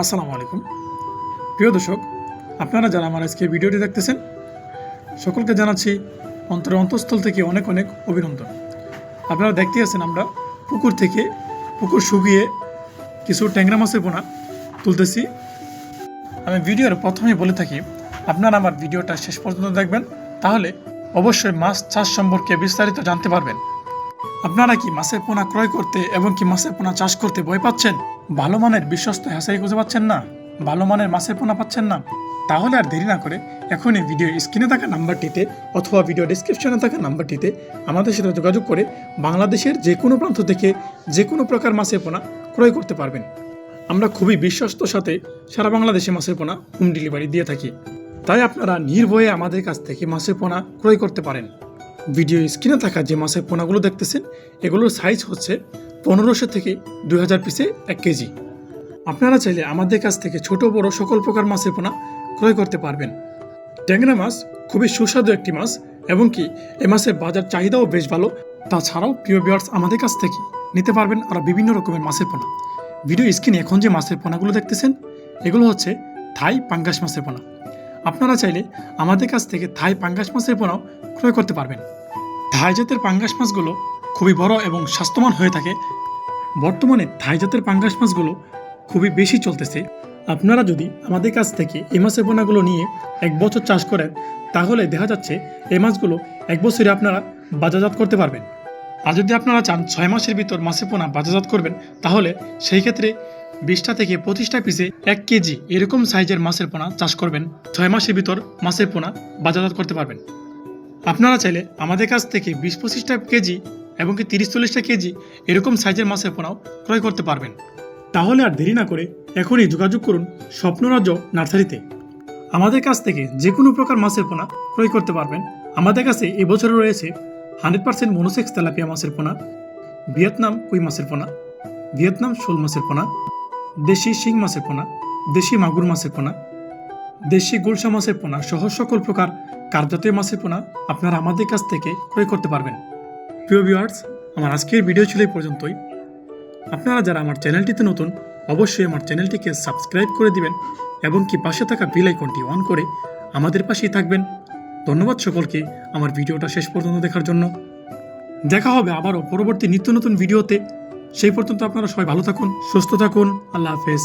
আসসালামু আলাইকুম। প্রিয় দর্শক, আপনারা যারা আমার আজকে ভিডিওটি দেখতেছেন, সকলকে জানাচ্ছি অন্তরের অন্তঃস্থল থেকে অনেক অনেক অভিনন্দন। আপনারা দেখতে আছেন আমরা পুকুর থেকে পুকুর শুকিয়ে কিছু ট্যাংরা মাছের পোনা তুলতেছি। আমি ভিডিওর প্রথমে বলে থাকি, আপনারা আমার ভিডিওটা শেষ পর্যন্ত দেখবেন, তাহলে অবশ্যই মাছ চাষ সম্পর্কে বিস্তারিত জানতে পারবেন। আপনারা কি মাছের পোনা ক্রয় করতে এবং কি মাছের পোনা চাষ করতে ভয় পাচ্ছেন? ভালো মানের বিশ্বস্ত হ্যাসারি খুঁজে পাচ্ছেন না। ভালো মানের মাছের পোনা পাচ্ছেন না। তাহলে আর দেরি না করে এখনই ভিডিও স্ক্রিনে থাকা নাম্বারটিতে অথবা ভিডিও ডিসক্রিপশনে থাকা নাম্বারটিতে আমাদের সাথে যোগাযোগ করে বাংলাদেশের যে কোনো প্রান্ত থেকে যে কোনো প্রকার মাছের পোনা ক্রয় করতে পারবেন। আমরা খুবই বিশ্বস্ত সাথে সারা বাংলাদেশে মাছের পোনা হোম ডেলিভারি দিয়ে থাকি। তাই আপনারা নির্ভয়ে আমাদের কাছ থেকে মাছের পোনা ক্রয় করতে পারেন। ভিডিও স্ক্রিনে থাকা যে মাছের পোনাগুলো দেখতেছেন, এগুলোর সাইজ হচ্ছে পনেরোশো থেকে দুই হাজার পিসে এক কেজি। আপনারা চাইলে আমাদের কাছ থেকে ছোট, বড় সকল প্রকার মাছের পোনা ক্রয় করতে পারবেন। ট্যাংরা মাছ খুবই সুস্বাদু একটি মাছ এবং কি এ মাছের বাজার চাহিদাও বেশ ভালো। তাছাড়াও প্রিয় বিয়ার্স আমাদের কাছ থেকে নিতে পারবেন আরও বিভিন্ন রকমের মাছের পোনা। ভিডিও স্ক্রিনে এখন যে মাছের পোনাগুলো দেখতেছেন, এগুলো হচ্ছে থাই পাঙ্গাস মাছের পোনা। আপনারা চাইলে আমাদের কাছ থেকে থাই পাঙ্গাস মাছের পোনাও ক্রয় করতে পারবেন। থাই জাতের পাঙ্গাস মাছগুলো খুবই বড় এবং স্বাস্থ্যবান হয়ে থাকে। বর্তমানে থাই জাতের পাঙ্গাস মাছগুলো খুবই বেশি চলতেছে। আপনারা যদি আমাদের কাছ থেকে এই মাছের পোনাগুলো নিয়ে এক বছর চাষ করেন, তাহলে দেখা যাচ্ছে এই মাছগুলো এক বছরে আপনারা বাজারজাত করতে পারবেন। আর যদি আপনারা চান ছয় মাসের ভিতর মাছের পোনা বাজারজাত করবেন, তাহলে সেই ক্ষেত্রে বিশটা থেকে পঁচিশটা পিসে এক কেজি এরকম সাইজের মাছের পোনা চাষ করবেন। ছয় মাসের ভিতর মাছের পোনা বাজারজাত করতে পারবেন। আপনারা চাইলে আমাদের কাছ থেকে বিশ পঁচিশটা কেজি এবং কি তিরিশ চল্লিশটা কেজি এরকম সাইজের মাছের পোনাও ক্রয় করতে পারবেন। তাহলে আর দেরি না করে এখনই যোগাযোগ করুন স্বপ্নরাজ্য নার্সারিতে। আমাদের কাছ থেকে যে কোনো প্রকার মাছের পোনা ক্রয় করতে পারবেন। আমাদের কাছে এবছরে রয়েছে হান্ড্রেড পার্সেন্ট মনোসেক্স তেলাপিয়া মাছের পোনা, ভিয়েতনাম কুই মাছের পোনা, ভিয়েতনাম শোল মাছের পোনা দেশি শিং মাছের পোনা, দেশি মাগুর মাছের পোনা, দেশি গুলশা মাছের পোনা সহ সকল প্রকার কার্যতীয় মাছের পোনা আপনারা আমাদের কাছ থেকে ক্রয় করতে পারবেন। প্রিয় ভিউয়ার্স আমার আজকের ভিডিও ছিল এই পর্যন্তই। আপনারা যারা আমার চ্যানেলটিতে নতুন, অবশ্যই আমার চ্যানেলটিকে সাবস্ক্রাইব করে দিবেন এবং কি পাশে থাকা বেল আইকনটি অন করে আমাদের পাশেই থাকবেন। ধন্যবাদ সকলকে আমার ভিডিওটা শেষ পর্যন্ত দেখার জন্য। দেখা হবে আবারও পরবর্তী নিত্য নতুন ভিডিওতে সেই পর্যন্ত আপনারা সবাই ভালো থাকুন সুস্থ থাকুন আল্লাহ হাফেজ।